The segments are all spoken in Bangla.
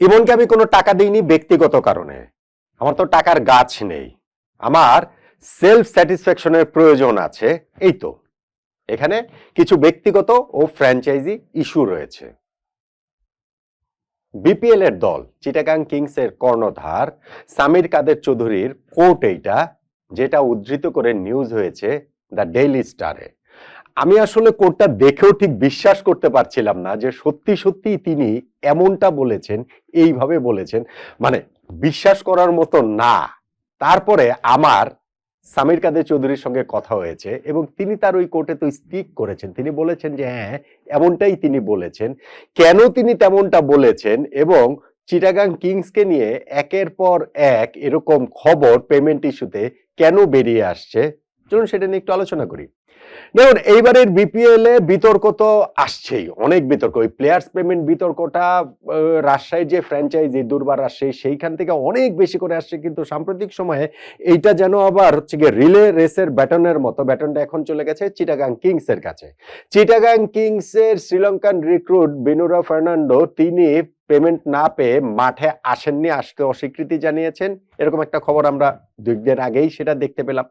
ইমনকে আমি কোনো টাকা দিইনি ব্যক্তিগত কারণে। আমার তো টাকার গাছ নেই। আমার সেলফ স্যাটিসফ্যাকশনের প্রয়োজন আছে। এই তো। এখানে কিছু ব্যক্তিগত ও ফ্র্যাঞ্চাইজি ইস্যু রয়েছে। বিপিএল এর দল চিটাগাং কিংস এর কর্ণধার সামির কাদের চৌধুরীর কোর্ট এইটা, যেটা উদ্ধৃত করে নিউজ হয়েছে দ্য ডেইলি স্টারে আমি আসলে কোর্টটা দেখেও ঠিক বিশ্বাস করতে পারছিলাম না যে সত্যি সত্যি তিনি এমনটা বলেছেন, এইভাবে বলেছেন। মানে বিশ্বাস করার মতো না। তারপরে আমার সামির কাদের চৌধুরীর সঙ্গে কথা হয়েছে এবং তিনি তার ওই কোর্টে তো স্পিক করেছেন। তিনি বলেছেন যে হ্যাঁ এমনটাই তিনি বলেছেন। কেন তিনি তেমনটা বলেছেন? এবং চিটাগাং কিংসকে নিয়ে একের পর এক এরকম খবর পেমেন্ট ইস্যুতে কেন বেরিয়ে আসছে? চলুন সেটা নিয়ে একটু আলোচনা করি। দেখুন, এইবারের বিপিএল এ বিতর্ক তো আসছেই, অনেক বিতর্ক। ওই প্লেয়ার্স পেমেন্ট বিতর্কটা রাজশাহীর যে ফ্র্যাঞ্চাইজি দুর্বার রাজশাহী, সেইখান থেকে অনেক বেশি করে আসছে, কিন্তু সাম্প্রতিক সময়ে এইটা যেন আবার হচ্ছে গিয়ে রিলে রেসের ব্যাটনের মতো, ব্যাটনটা এখন চলে গেছে চিটাগাং কিংস এর কাছে। চিটাগাং কিংস এর Sri Lankan recruit Binura Fernando তিনি পেমেন্ট না পেয়ে মাঠে আসেননি, আসতে অস্বীকৃতি জানিয়েছেন। এরকম একটা খবর আমরা দুই দিন আগেই সেটা দেখতে পেলাম।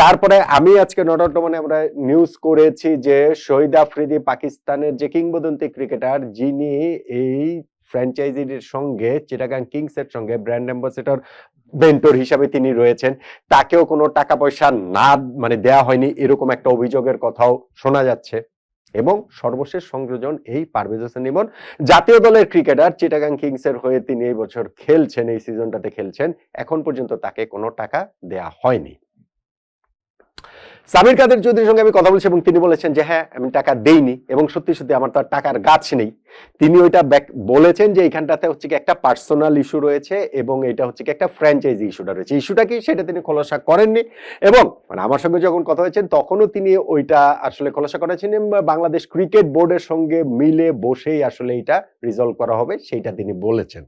তারপরে আমি আজকে নটরডমনে আমরা নিউজ করেছি যে শহীদ আফ্রিদি পাকিস্তানের যে কিংবদন্তি ক্রিকেটার, যিনি এই ফ্র্যাঞ্চাইজির সঙ্গে, চিটাগাং কিংস এর সঙ্গে ব্র্যান্ড অ্যাম্বাসেডর বেন্টর হিসাবে তিনি রয়েছেন। তাকেও কোনো টাকা পয়সা না মানে দেয়া হয়নি, এরকম একটা অভিযোগের কথাও শোনা যাচ্ছে। এবং সর্বশেষ সংযোজন এই পারভেজ হোসেন ইমন জাতীয় দলের ক্রিকেটার চিটাগাং কিংস এর হয়ে তিনি এই বছর খেলছেন, এই সিজনটাতে খেলছেন। এখন পর্যন্ত তাকে কোনো টাকা দেয়া হয়নি। সামির কাদের চৌধুরীর সঙ্গে আমি কথা বলছি এবং তিনি বলেছেন যে হ্যাঁ আমি টাকা দেইনি এবং সত্যি সত্যি আমার তো আর টাকার গাছ নেই। তিনি ওইটা বলেছেন যে এখানটাতে হচ্ছে কি একটা পার্সোনাল ইস্যু রয়েছে এবং এটা হচ্ছে কি একটা ফ্র্যাঞ্চাইজি ইস্যুটা রয়েছে। ইস্যুটা কি? সেটা তিনি খোলাসা করেননি এবং মানে আমার সঙ্গে যখন কথা হয়েছেন, তখনও তিনি ওইটা আসলে খোলাসা করেছেন বাংলাদেশ ক্রিকেট বোর্ডের সঙ্গে মিলে বসেই আসলে এটা রিজলভ করা হবে, সেইটা তিনি বলেছেন।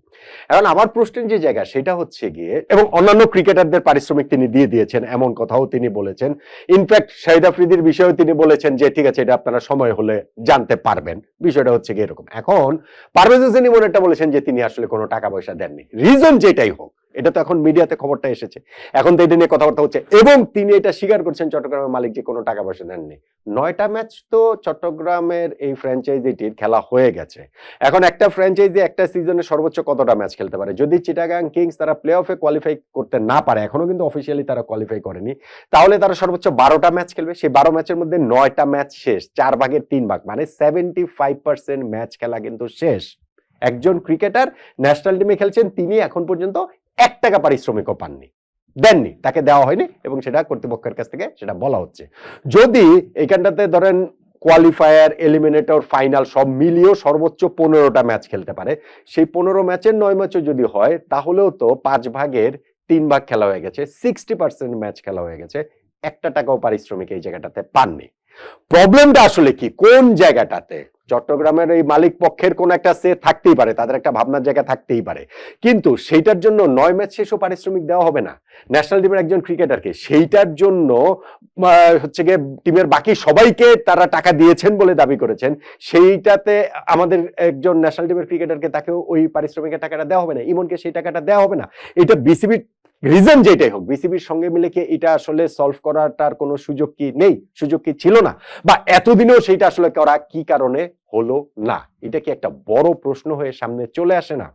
এখন আমার প্রশ্নের যে জায়গা, সেটা হচ্ছে গিয়ে এবং অন্যান্য ক্রিকেটারদের পারিশ্রমিক তিনি দিয়ে দিয়েছেন, এমন কথাও তিনি বলেছেন। ইনফ্যাক্ট শাহিদ আফ্রিদির বিষয়েও তিনি বলেছেন যে, ঠিক আছে, এটা আপনারা সময় হলে জানতে পারবেন। বিষয়টা হচ্ছে গিয়ে এরকম। এখন পারভেজ হোসেন ইমন একটা বলেছেন যে তিনি আসলে কোনো টাকা পয়সা দেননি। রিজন যেটাই হোক। এটা তো এখন মিডিয়াতে খবরটা এসেছে। এখন তো এটা নিয়ে কথাবার্তা হচ্ছে। এবং তিনি এটা স্বীকার করছেন চট্টগ্রামের মালিক যে কোনো টাকা পয়সা দেননি নয়টা ম্যাচ তো চট্টগ্রামের এই ফ্র্যাঞ্চাইজিটির খেলা হয়ে গেছে। এখন একটা ফ্র্যাঞ্চাইজি একটা সিজনে সর্বোচ্চ কতটা ম্যাচ খেলতে পারে? যদি চিটাগাং কিংস তারা প্লে অফে কোয়ালিফাই করতে না পারে, এখনও কিন্তু অফিসিয়ালি তারা কোয়ালিফাই করেনি, তাহলে তারা সর্বোচ্চ বারোটা ম্যাচ খেলবে। সেই বারো ম্যাচের মধ্যে নয়টা ম্যাচ শেষ, চার ভাগের তিন ভাগ মানে সেভেন্টি ফাইভ পার্সেন্ট ম্যাচ খেলা কিন্তু শেষ। একজন ক্রিকেটার ন্যাশনাল টিমে খেলছেন, তিনি এখন পর্যন্ত এক টাকা পারিশ্রমিকও পাননি, দেননি, তাকে দেওয়া হয়নি এবং সেটা কর্তৃপক্ষের কাছ থেকে সেটা বলা হচ্ছে। যদি এখানটাতে ধরেন কোয়ালিফায়ার এলিমিনেটর ফাইনাল সব মিলিয়েও সর্বোচ্চ পনেরোটা ম্যাচ খেলতে পারে, সেই পনেরো ম্যাচের নয় ম্যাচও যদি হয়, তাহলেও তো পাঁচ ভাগের তিন ভাগ খেলা হয়ে গেছে সিক্সটি পার্সেন্ট ম্যাচ খেলা হয়ে গেছে, একটা টাকাও পারিশ্রমিক এই জায়গাটাতে পাননি। প্রবলেমটা আসলে কি? কোন জায়গাটাতে? চট্টগ্রামের এই মালিক পক্ষের কোন একটা সে থাকতেই পারে, তাদের একটা ভাবনার জায়গা থাকতেই পারে। কিন্তু সেইটার জন্য নয় ম্যাচ শেষও পারিশ্রমিক দেওয়া হবে না। ন্যাশনাল টিমের একজন ক্রিকেটারকে, সেইটার জন্য হচ্ছে গিয়ে টিমের বাকি সবাইকে তারা টাকা দিয়েছেন বলে দাবি করেছেন। সেইটাতে আমাদের একজন ন্যাশনাল টিমের ক্রিকেটারকে তাকেও ওই পারিশ্রমিকের টাকাটা দেওয়া হবে না, ইমনকে সেই টাকাটা দেওয়া হবে না। এটা বিসিবির রিজন যেটাই হোক বিসিবির সঙ্গে মিলে কি এটা আসলে সলভ করাটার কোনো সুযোগ কি নেই? সুযোগ কি ছিল না? বা এতদিনেও সেটা আসলে করা কি কারণে হলো না? এটা কি একটা বড় প্রশ্ন হয়ে সামনে চলে আসে না?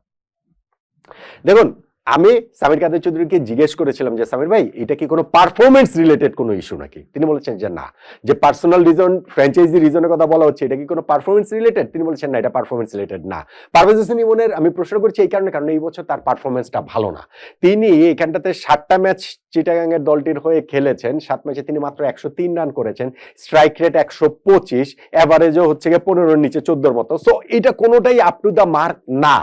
দেখুন আমি সামির কাদের চৌধুরীকে জিজ্ঞেস করেছিলাম যে, সামির ভাই, এটা কি কোনো পারফরমেন্স রিলেটেড কোনো ইস্যু নাকি? তিনি বলেছেন যে, না। যে পার্সোনাল রিজন ফ্র্যাঞ্চাইজি রিজনের কথা বলা হচ্ছে, এটা কি কোনো পারফরমেন্স রিলেটেড তিনি বলেছেন, না, এটা পারফরমেন্স রিলেটেড না। পারভেজ হোসেন ইমনের, আমি প্রশ্ন করছি এই কারণে, কারণ এই বছর তার পারফরমেন্সটা ভালো না। তিনি এখানটাতে সাতটা ম্যাচ চিটাগাংয়ের দলটির হয়ে খেলেছেন। সাত ম্যাচে তিনি মাত্র একশো তিন রান করেছেন। স্ট্রাইক রেট একশো পঁচিশ অ্যাভারেজও হচ্ছে গিয়ে পনেরোর নিচে চোদ্দোর মতো। সো এটা কোনোটাই আপ টু দ্য মার্ক না।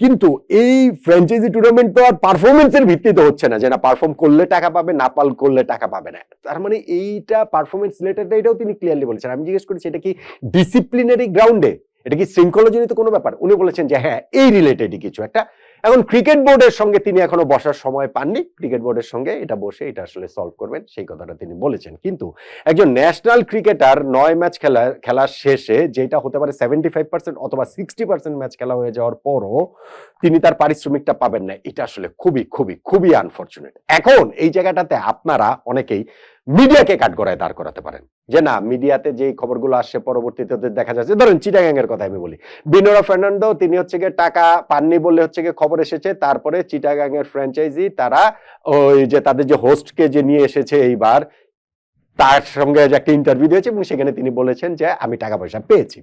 কিন্তু এই ফ্র্যাঞ্চাইজি টুর্নামেন্ট তো আর পারফরমেন্সের ভিত্তিতে হচ্ছে না যে না পারফর্ম করলে টাকা পাবে, না পাল করলে টাকা পাবে না। তার মানে এইটা পারফরমেন্স রিলেটেড এটাও তিনি ক্লিয়ারলি বলেছেন। আমি জিজ্ঞেস করেছি, এটা কি ডিসিপ্লিনারি গ্রাউন্ডে এটা কি শৃঙ্খলাজনিত কোনো ব্যাপার? উনি বলেছেন যে হ্যাঁ এই রিলেটেডই কিছু। একটা এখন ক্রিকেট বোর্ডের সঙ্গে তিনি এখনও বসার সময় পাননি। ক্রিকেট বোর্ডের সঙ্গে এটা বসে এটা আসলে সলভ করবেন, সেই কথাটা তিনি বলেছেন। কিন্তু একজন ন্যাশনাল ক্রিকেটার নয় ম্যাচ খেলা খেলার শেষে যেটা হতে পারে সেভেন্টি ফাইভ পার্সেন্ট অথবা সিক্সটি পার্সেন্ট ম্যাচ খেলা হয়ে যাওয়ার পরও তিনি তার পারিশ্রমিকটা পাবেন না। এটা আসলে খুবই খুবই খুবই আনফরচুনেট এখন এই জায়গাটাতে আপনারা অনেকেই মিডিয়াকে কাঠগড়ায় দাঁড় করাতে পারেন। যে না, মিডিয়াতে যে খবরগুলো আসছে পরবর্তীতে দেখা যাচ্ছে। ধরেন, চিটাগাং এর কথা আমি বলি। বিনোরা ফার্নান্ডো, তিনি হচ্ছে গিয়ে টাকা পাননি বলে হচ্ছে গিয়ে খবর এসেছে। তারপরে চিটাগাং এর ফ্র্যাঞ্চাইজি তারা ওই যে তাদের যে হোস্টকে যে নিয়ে এসেছে এইবার, তার সঙ্গে একটা ইন্টারভিউ দিয়েছে এবং সেখানে তিনি বলেছেন যে, আমি টাকা পয়সা পেয়েছি।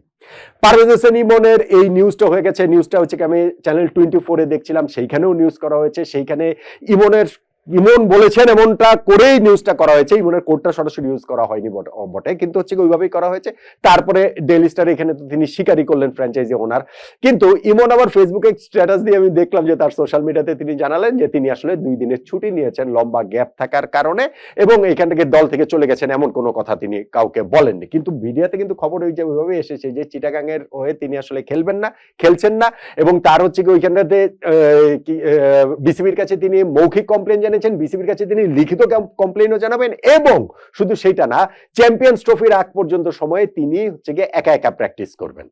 পারভেজ হোসেন ইমনের এই নিউজটা হয়ে গেছে। নিউজটা হচ্ছে আমি চ্যানেল টোয়েন্টি ফোরে দেখছিলাম। সেইখানেও নিউজ করা হয়েছে। সেইখানে ইমনের ইমন বলেছেন, এমনটা করেই নিউজটা করা হয়েছে। ইমনের কোডটা সরাসরি ইউজ করা হয়নি বট- কিন্তু হচ্ছে ওইভাবেই করা হয়েছে। তারপরে ডেলি স্টার এখানে তো তিনি স্বীকারই করলেন ফ্র্যাঞ্চাইজি ওনার কিন্তু ইমন আবার ফেসবুকে স্ট্যাটাস দিয়ে আমি দেখলাম যে তার সোশ্যাল মিডিয়াতে তিনি জানালেন যে তিনি আসলে দুই দিনের ছুটি নিয়েছেন লম্বা গ্যাপ থাকার কারণে এবং এখান থেকে দল থেকে চলে গেছেন এমন কোনো কথা তিনি কাউকে বলেননি। কিন্তু মিডিয়াতে কিন্তু খবর ওই যে ওইভাবে এসেছে যে চিটাগাং এর হয়ে তিনি আসলে খেলবেন না, খেলছেন না এবং তার হচ্ছে কি ওইখানটাতে বিসিবির কাছে তিনি মৌখিক কমপ্লেন জানিয়েছেন বিসিবির কাছে, তিনি লিখিত কমপ্লেনও জানাবেন এবং শুধু সেইটা না চ্যাম্পিয়ন্স ট্রফির আগ পর্যন্ত সময়ে তিনি হচ্ছে গিয়ে একা একা প্র্যাকটিস করবেন।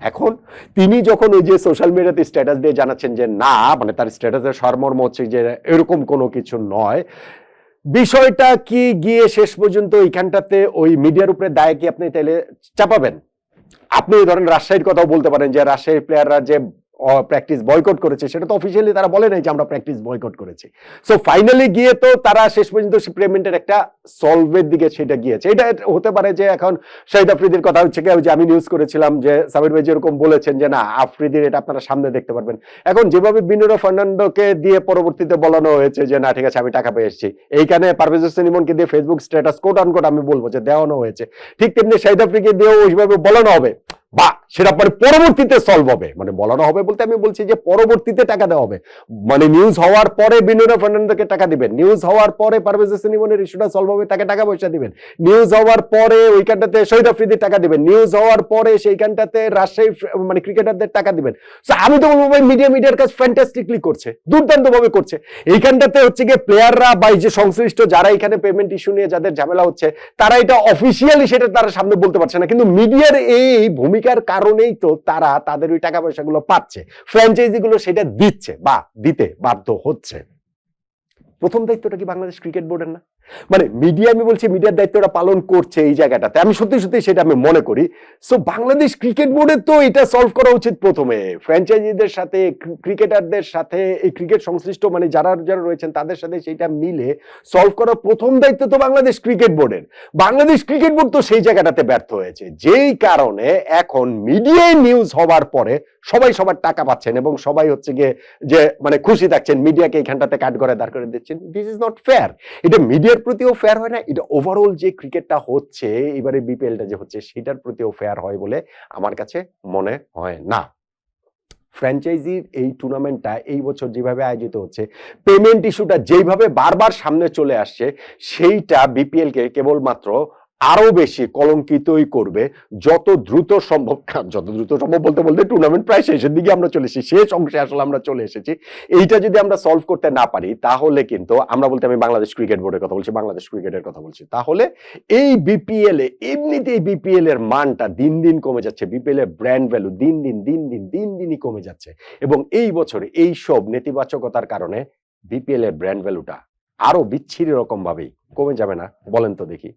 এখন তিনি যখন ওই যে সোশ্যাল মিডিয়াতে স্ট্যাটাস দিয়ে জানাচ্ছেন যে না মানে তার স্ট্যাটাসের সরমর্ম হচ্ছে যে এরকম কোনো কিছু নয়, বিষয়টা কি গিয়ে শেষ পর্যন্ত এইখানটাতে ওই মিডিয়ার উপরে দায় কি আপনি তাইলে চাপাবেন? আপনি ধরেন রাজশাহীর কথাও বলতে পারেন যে রাজশাহীর প্লেয়াররা যে প্র্যাকটিস বয়কট করেছে সেটা তো অফিসিয়ালি তারা বলে নাই যে আমরা প্র্যাকটিস বয়কট করেছি। সো ফাইনালি গিয়ে তো তারা শেষ পর্যন্ত পেমেন্টের একটা সলভের দিকে সেটা গিয়েছে। এটা হতে পারে যে এখন শহীদ আফ্রিদির কথা হচ্ছে কি, ওই যে আমি নিউজ করেছিলাম যে সাবির ভাই যেরকম বলেছেন যে না আফ্রিদির এটা আপনারা সামনে দেখতে পারবেন। এখন যেভাবে বিনোরা ফার্নান্ডোকে দিয়ে পরবর্তীতে বলানো হয়েছে যে না ঠিক আছে আমি টাকা পেয়ে এসেছি। এইখানে পারভেজ হোসেন ইমনকে দিয়ে ফেসবুক স্ট্যাটাস কোট আনকোট আমি বলব যে দেওয়ানো হয়েছে। ঠিক তেমনি শহীদ আফ্রিকে দিয়েও ওইভাবে বলানো হবে। বা সেটা পরে পরবর্তীতে সলভ হবে। মানে বলানো হবে বলতে আমি বলছি যে পরবর্তীতে টাকা দেওয়া হবে। মানে নিউজ হওয়ার পরে বিনোরা ফার্নান্ডোকে টাকা দিবেন। নিউজ হওয়ার পরে পারভেজ হোসেন ইমনের ইস্যুটা সলভ হবে, তাকে টাকা পয়সা দিবেন। নিউজ হওয়ার পরে ওইখানটাতে শহীদ আফ্রিদির টাকা দিবেন। নিউজ হওয়ার পরে সেইখানটাতে রাজশাহী মানে ক্রিকেটারদের টাকা দিবেন। So, আমি তো বলব ভাই মিডিয়া মিডিয়ার কাজ ফ্যান্টাস্টিকলি করছে দুর্দান্ত ভাবে করছে। এইখানটাতে হচ্ছে গিয়ে প্লেয়াররা বা এই যে সংশ্লিষ্ট যারা এখানে পেমেন্ট ইস্যু নিয়ে যাদের ঝামেলা হচ্ছে, তারা এটা অফিসিয়ালি সেটা তারা সামনে বলতে পারছে না। কিন্তু মিডিয়ার এই ভূমিকার কারণেই তো তারা তাদের ওই টাকা পয়সা গুলো পাচ্ছে। ফ্র্যাঞ্চাইজি গুলো সেটা দিচ্ছে বা দিতে বাধ্য হচ্ছে। প্রথম দায়িত্বটা কি বাংলাদেশ ক্রিকেট বোর্ডের না? মানে মিডিয়া আমি বলছি মিডিয়ার দায়িত্বটা পালন করছে এই জায়গাটাতে। আমি সত্যি সত্যি সেটা আমি মনে করি। সো বাংলাদেশ ক্রিকেট বোর্ডের তো এটা সলভ করা উচিত প্রথমে। ফ্র্যাঞ্চাইজিদের সাথে ক্রিকেটারদের সাথে, এই ক্রিকেট সংশ্লিষ্ট মানে যারা যারা রয়েছেন, তাদের সাথে সেটা মিলে সলভ করার প্রথম দায়িত্ব তো বাংলাদেশ ক্রিকেট বোর্ডের বাংলাদেশ ক্রিকেট বোর্ড তো সেই জায়গাটাতে ব্যর্থ হয়েছে। যেই কারণে এখন মিডিয়ায় নিউজ হওয়ার পরে সবাই সবার টাকা পাচ্ছেন এবং সবাই হচ্ছে গিয়ে যে মানে খুশি থাকছেন মিডিয়াকে এখানটাতে কাট করে দাঁড় করে দিচ্ছেন। দিস ইজ নট ফেয়ার এটা মিডিয়ার প্রতিও ফেয়ার হয় না। এটা ওভারঅল যে ক্রিকেটটা হচ্ছে, এবারে বিপিএলটা যে হচ্ছে, সেটার প্রতিও ফেয়ার হয় বলে আমার কাছে মনে হয় না। ফ্র্যাঞ্চাইজির এই টুর্নামেন্টটা এই বছর যেভাবে আয়োজিত হচ্ছে পেমেন্ট ইস্যুটা যেইভাবে বারবার সামনে চলে আসছে, সেইটা বিপিএল কে কেবলমাত্র আরও বেশি কলঙ্কিতই করবে যত দ্রুত সম্ভব, যত দ্রুত সম্ভব বলতে বলতে টুর্নামেন্ট প্রায় শেষের দিকে আমরা চলে এসেছি, শেষ অংশে আসলে আমরা চলে এসেছি। এইটা যদি আমরা সলভ করতে না পারি, তাহলে কিন্তু আমরা বলতে আমি বাংলাদেশ ক্রিকেট বোর্ডের কথা বলছি, বাংলাদেশ ক্রিকেটের কথা বলছি। তাহলে এই বিপিএল এ, এমনিতেই বিপিএল এর মানটা দিন দিন কমে যাচ্ছে বিপিএল এর ব্র্যান্ড ভ্যালু দিন দিন দিন দিন দিন দিনই কমে যাচ্ছে। এবং এই বছর এই সব নেতিবাচকতার কারণে বিপিএল এর ব্র্যান্ড ভ্যালুটা আরও বিচ্ছিরি রকম ভাবেই কমে যাবে না, বলেন তো দেখি।